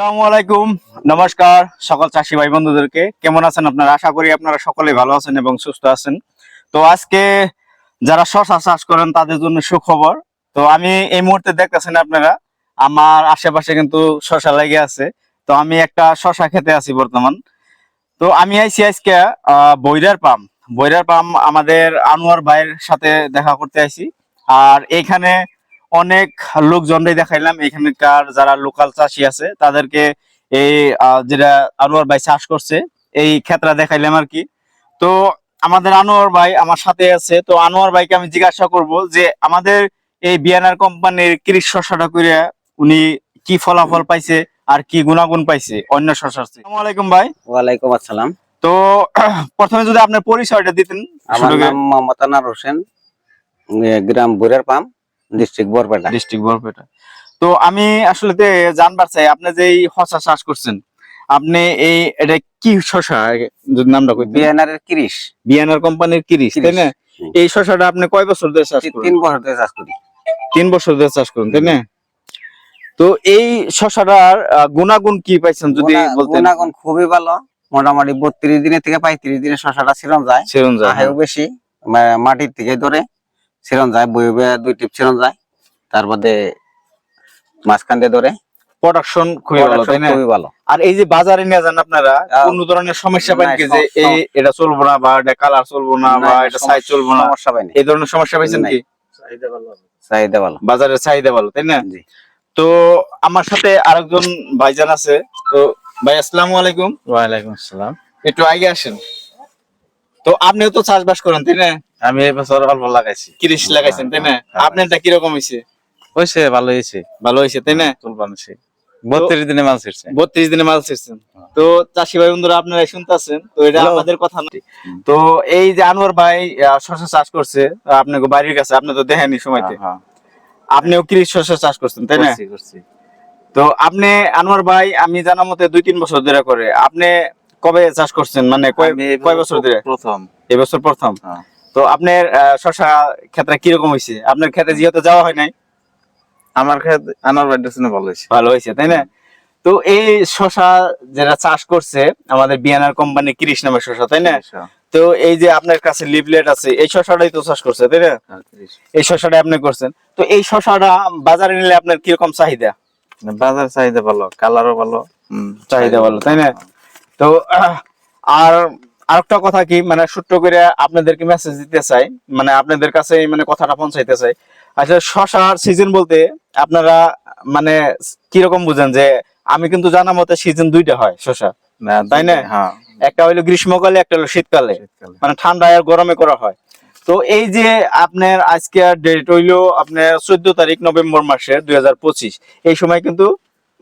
আসসালামু আলাইকুম। নমস্কার সকল চাষি ভাই বন্ধুদেরকে। কেমন আছেন আপনারা? আশা করি আপনারা সকলে ভালো আছেন এবং সুস্থ আছেন। তো আজকে যারা শশা চাষ করেন, তাদের জন্য সুখবর। তো আমি এই মুহূর্তে দেখতেছেন আপনারা, আমার আশেপাশে কিন্তু শশা লেগে আছে। তো আমি একটা শশা খেতে আছি বর্তমান। তো আমি আইসি আজকে বৈরার পাম। বৈরার পাম আমাদের আনোয়ার ভাইয়ের সাথে দেখা করতে আইছি। আর এইখানে অনেক লোকজনরাই দেখাইলাম। এখানকার যারা লোকাল চাষি আছে তাদেরকে এই যেটা আনোয়ার ভাই চাষ করছে এই ক্ষেত্রে দেখাইলাম আর কি। তো আমাদের আনোয়ার ভাই আমার সাথে আছে। তো আনোয়ার ভাইকে আমি জিজ্ঞাসা করব যে আমাদের এই বিয়ানার কোম্পানির কৃষি শস্যটা করে উনি কি ফলাফল পাইছে আর কি গুণাগুণ পাইছে অন্য। আসসালামু আলাইকুম ভাই। ওয়ালাইকুম আসসালাম। তো প্রথমে যদি আপনার পরিচয়টা দিতেন আমার নাম মোহাম্মদ আনার হোসেন গ্রাম বুড়ার পাম। ডিস্ট্রিক্ট বরপেটা ডিস্ট্রিক্ট বরপেটা তো আমি আসলে জানবার চাই আপনি যে এই হসা চাষ করছেন আপনি এই এটা কি শশা যদি নামটা কই বিএনআর এর কিরিশ। বিয়ানার কোম্পানির কিরিশ তাই না? এই শশাটা আপনি কয় বছর ধরে চাষ করেন? তিন বছর ধরে চাষ করি। তিন বছর ধরে চাষ করেন তাই না? তো এই শশাটার গুণাগুণ কি পাইছেন যদি বলতেন? গুণাগুণ খুবই ভালো। মোটামুটি বত্রিশ দিনের থেকে পঁয়ত্রিশ দিনে শশাটা ছিলন যায়। সেরুন যায় আহেও বেশি মাটির থেকে ধরে। ছিলন যায় বয়ে দুই টিপ ছিলন যায়। তার বাদে মাঝখান দিয়ে ধরে। প্রোডাকশন খুবই ভালো তাই না? খুবই ভালো। আর এই যে বাজারে নিয়ে যান আপনারা কোন ধরনের সমস্যা না, কি যে এই এটা চলবো না বা এটা কালার চলবো না বা এটা সাইজ চলবো না? সমস্যা পাইনি। এই ধরনের সমস্যা পাইছেন। কি? চাহিদা ভালো। বাজারের চাহিদা ভালো তাই না? জি। তো আমার সাথে আরেকজন ভাইজান আছে। তো ভাই আসসালামু আলাইকুম। ওয়ালাইকুম আসসালাম। একটু আগে আসেন। তো আপনিও তো চাষবাস করেন তাই না? আমি এই বছর অল্প লাগাইছি। কৃষি লাগাইছেন তাই না? হ্যাঁ। আপনারটা কীরকম হয়েছে? হয়েছে ভালো হয়েছে। ভালো হয়েছে তাই না? তুল বানছে বত্রিশ দিনে মাল বত্রিশ দিনে মাল ছেড়ছেন। তো চাষি ভাই বন্ধুরা আপনারা শুনতেছেন তো এটা আমাদের কথা না। তো এই যে আনোয়ার ভাই শস্য চাষ করছে আপনাকে বাড়ির কাছে আপনি তো দেখেনি সময়তে। হ্যাঁ, আপনিও কৃষি শস্য চাষ করছেন তাই না। তো আপনি আনোয়ার ভাই আমি জানা মতে দুই তিন বছর ধরে করে আপনি কবে চাষ করছেন? মানে কয় বছর ধরে? প্রথম। এই বছর প্রথম? হ্যাঁ। তো আপনার শশা ক্ষেত্রে কীরকম হয়েছে? আপনার ক্ষেত্রে যেহেতু যাওয়া হয় নাই? আমার খেত আনার বাড়ির ভালো হয়েছে। ভালো হয়েছে তাই না? তো এই শশা যারা চাষ করছে আমাদের বিয়ানার কোম্পানি কৃষ নামের শশা তাই না? তো এই যে আপনার কাছে লিফলেট আছে এই শশাটাই তো চাষ করছে তাই না? হ্যাঁ, এই শশাটা আপনি করছেন। তো এই শশাটা বাজারে নিলে আপনার কীরকম চাহিদা? বাজার চাহিদা ভালো কালারও ভালো চাহিদা ভালো তাই না? তো আর আরেকটা কথা কি মানে ছোট্ট করে আপনাদেরকে মেসেজ দিতে চাই মানে আপনাদের কাছে মানে কথাটা পৌঁছাইতে চাই। আচ্ছা শশার সিজন বলতে আপনারা মানে কীরকম বুঝেন যে আমি কিন্তু জানা মতে সিজন দুইটা হয় শশা। তাই না? হ্যাঁ। একটা হইল গ্রীষ্মকালে একটা হলো শীতকালে। মানে ঠান্ডা আর গরমে করা হয়। তো এই যে আপনার আজকে ডেট হইল আপনার চোদ্দ তারিখ নভেম্বর মাসে দুই হাজার পঁচিশ এই সময় কিন্তু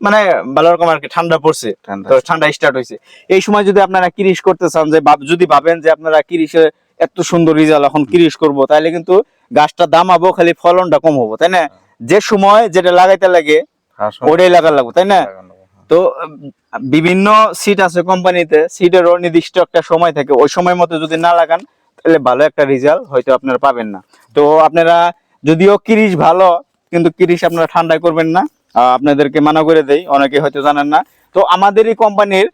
মানে ভালো রকম আর কি ঠান্ডা পড়ছে। তো ঠান্ডা স্টার্ট হয়েছে এই সময় যদি আপনারা কিরিশ করতে চান যে যদি ভাবেন যে আপনারা কিরিশে এত সুন্দর রিজাল্ট এখন কিরিশ করব তাহলে কিন্তু গাছটা দামাবো খালি ফলনটা কম হব তাই না? যে সময় যেটা লাগাইতে লাগে ওটাই লাগার লাগবো তাই না? হ্যাঁ। তো বিভিন্ন সিট আছে কোম্পানিতে সিটেরও নির্দিষ্ট একটা সময় থাকে। ওই সময় মতো যদি না লাগান তাহলে ভালো একটা রেজাল্ট হয়তো আপনারা পাবেন না। তো আপনারা যদিও কিরিশ ভালো কিন্তু কিরিশ আপনারা ঠান্ডায় করবেন না। আপনাদেরকে মানা করে দেই অনেকে হয়তো জানেন না। তো আমাদের এই কোম্পানির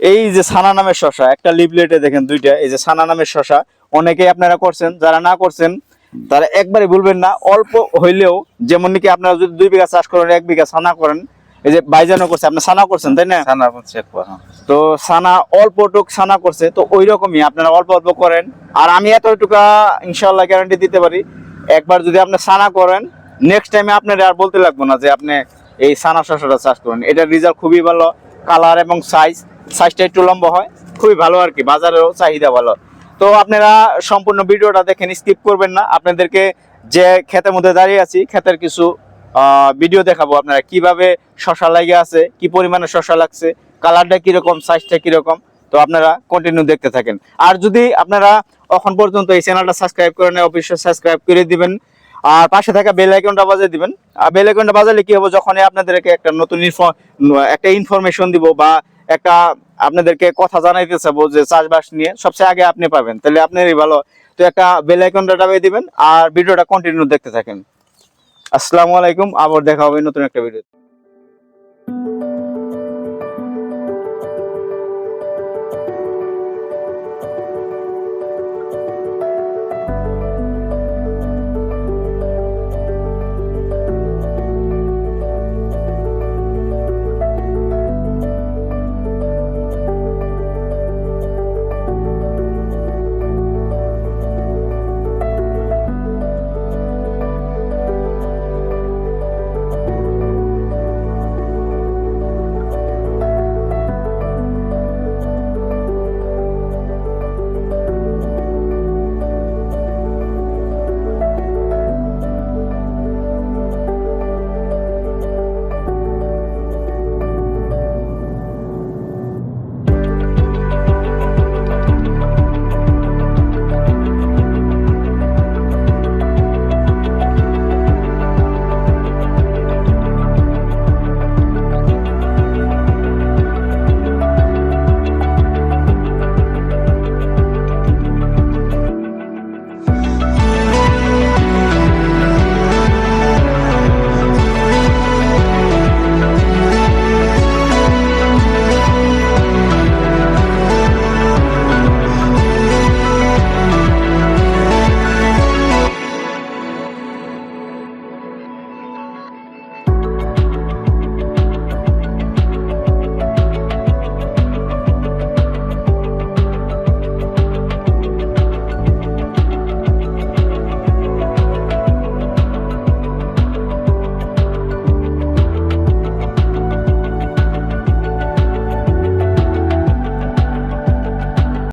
এই যে সানা নামের শশা একটা লিফলেটে দেখেন দুইটা এই যে সানা নামের শশা অনেকেই আপনারা করছেন যারা না করছেন তারা একবারে বলবেন না অল্প হইলেও যেমন নাকি আপনারা যদি দুই বিঘা চাষ করেন এক বিঘা সানা করেন এই যে বাইজানো করছে আপনি সানা করছেন তাই না? একবার, হ্যাঁ। তো সানা অল্প টুক সানা করছে তো ওই রকমই আপনারা অল্প অল্প করেন। আর আমি এতটুকা ইনশাল্লাহ গ্যারান্টি দিতে পারি একবার যদি আপনি সানা করেন নেক্সট টাইমে আপনার আর বলতে লাগবো না যে আপনি এই সানা শসাটা চাষ করেন। এটার রেজাল্ট খুবই ভালো কালার এবং সাইজ সাইজটা একটু লম্বা হয়, খুবই ভালো আর কি, বাজারেরও চাহিদা ভালো। তো আপনারা সম্পূর্ণ ভিডিওটা দেখেন স্কিপ করবেন না। আপনাদেরকে যে ক্ষেতের মধ্যে দাঁড়িয়ে আছি, ক্ষেতের কিছু ভিডিও দেখাবো আপনারা, কীভাবে শশা লাগে আছে, কি পরিমাণে শশা লাগছে কালারটা কীরকম সাইজটা কীরকম, তো আপনারা কন্টিনিউ দেখতে থাকেন। আর যদি আপনারা এখন পর্যন্ত এই চ্যানেলটা সাবস্ক্রাইব করে নেয় অবশ্যই সাবস্ক্রাইব করে দিবেন। আর পাশে থাকা বেল আইকনটা বাজিয়ে দিবেন। আর বেল আইকনটা বাজালে কি হবে? যখনই আপনাদেরকে একটা নতুন একটা ইনফরমেশন দিব বা একটা আপনাদেরকে কথা জানাইতে চাবো যে চাষবাস নিয়ে, সবচেয়ে আগে আপনি পাবেন। তাহলে আপনারই ভালো। তো একটা বেল আইকনটা দাবিয়ে দিবেন আর ভিডিওটা কন্টিনিউ দেখতে থাকেন। আসসালামু আলাইকুম। আবার দেখা হবে নতুন একটা ভিডিও